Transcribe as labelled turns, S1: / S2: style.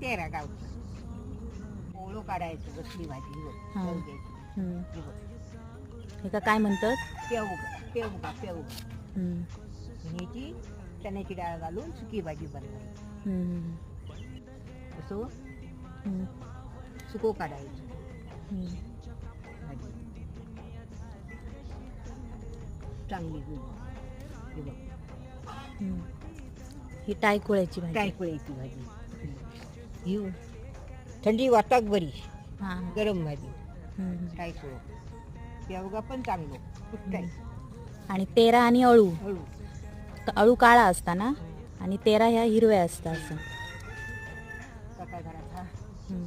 S1: तेरा ओळू काढायचं बसली
S2: हा. हम्म.
S1: ही.
S2: हे का काय म्हणतात हम्म.
S1: ह्याची चण्याची डाळ घालून सुकी भाजी बनवायची
S2: हम्म.
S1: असं
S2: हम्म.
S1: सुको काढायचं
S2: हम्म.
S1: भाजी चांगली गुण ही बघ.
S2: हम्म. ही टायकुळ्याची भाजी.
S1: टायकुळ्याची भाजी. ही थंडी वाताक बरी.
S2: हा.
S1: गरम भाजी.
S2: हम्म.
S1: टायकुळ पेवगा पण चांगलं.
S2: आणि तेरा आणि अळू.
S1: हळू
S2: अळू काळा असता ना? आणि तेरा ह्या हिरव्या असतात असं.
S1: सकाळ घरात हा.
S2: हम्म.